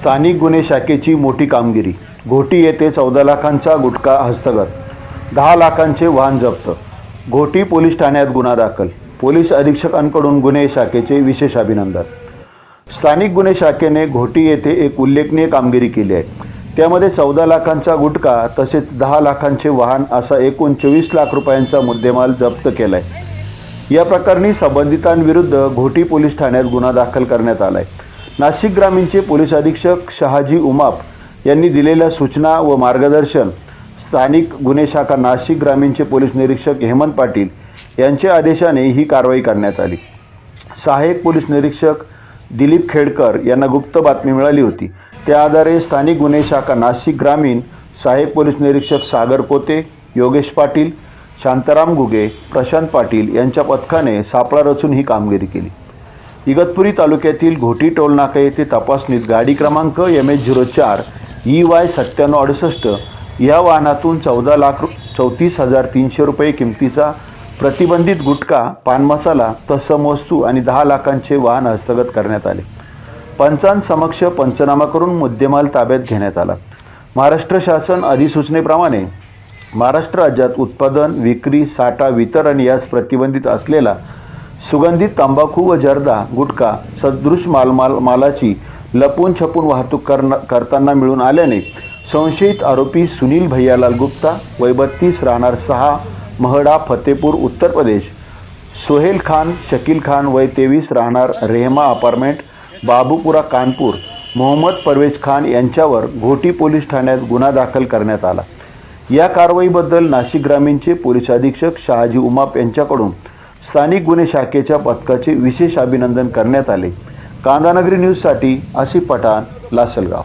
स्थानिक गुन्हे शाखेची मोठी कामगिरी. घोटी येथे चौदा लाखांचा गुटखा हस्तगत. दहा लाखांचे वाहन जप्त. घोटी पोलीस ठाण्यात गुन्हा दाखल. पोलीस अधीक्षकांकडून गुन्हे शाखेचे विशेष अभिनंदन. स्थानिक गुन्हे शाखेने घोटी येथे एक उल्लेखनीय कामगिरी केली आहे. त्यामध्ये चौदा लाखांचा गुटखा तसेच दहा लाखांचे वाहन असा एकूण चोवीस लाख रुपयांचा मुद्देमाल जप्त केला आहे या प्रकरणी संबंधितांविरुद्ध घोटी पोलीस ठाण्यात गुन्हा दाखल करण्यात आला आहे नाशिक ग्रामीणचे पोलीस अधीक्षक शहाजी उमाप यांनी दिलेल्या सूचना व मार्गदर्शन स्थानिक गुन्हे शाखा नाशिक ग्रामीणचे पोलीस निरीक्षक हेमंत पाटील यांच्या आदेशाने ही कारवाई करण्यात आली. सहाय्यक पोलीस निरीक्षक दिलीप खेडकर यांना गुप्त बातमी मिळाली होती. त्या आधारे स्थानिक गुन्हे शाखा नाशिक ग्रामीण सहाय्यक पोलीस निरीक्षक सागर पोते योगेश पाटील शांताराम गुगे प्रशांत पाटील यांच्या पथकाने सापळा रचून ही कामगिरी केली. इगतपुरी तालुक्यातील घोटी टोलनाका येथे तपासणीत गाडी क्रमांक एम एच झिरो चार ई वाय सत्त्याण्णव अडुसष्ट या वाहनातून चौदा लाख रु चौतीस हजार तीनशे रुपये किमतीचा प्रतिबंधित गुटखा पान मसाला वस्तू आणि दहा लाखांचे वाहन हस्तगत करण्यात आले. पंचांसमक्ष पंचनामा करून मुद्देमाल ताब्यात घेण्यात आला. महाराष्ट्र शासन अधिसूचनेप्रमाणे महाराष्ट्र राज्यात उत्पादन विक्री साठा वितरण यास प्रतिबंधित असलेला सुगंधित तंबाखू व जर्दा गुटखा सदृश मालमाल मालाची लपून छपून वाहतूक करना करताना मिळून आल्याने संशयित आरोपी सुनील भैयालाल गुप्ता वय बत्तीस राहणार सहा महडा फतेपूर उत्तर प्रदेश. सोहेल खान शकील खान वय तेवीस राहणार रेहमा अपार्टमेंट बाबूपुरा कानपूर. मोहम्मद परवेज खान यांच्यावर घोटी पोलीस ठाण्यात गुन्हा दाखल करण्यात आला. या कारवाईबद्दल नाशिक ग्रामीणचे पोलीस अधीक्षक शहाजी उमाप यांच्याकडून स्थानिक गुन्हे शाखेच्या पथकाचे विशेष अभिनंदन करण्यात आले. कांदानगरी न्यूजसाठी आसिफ पठाण लासलगाव.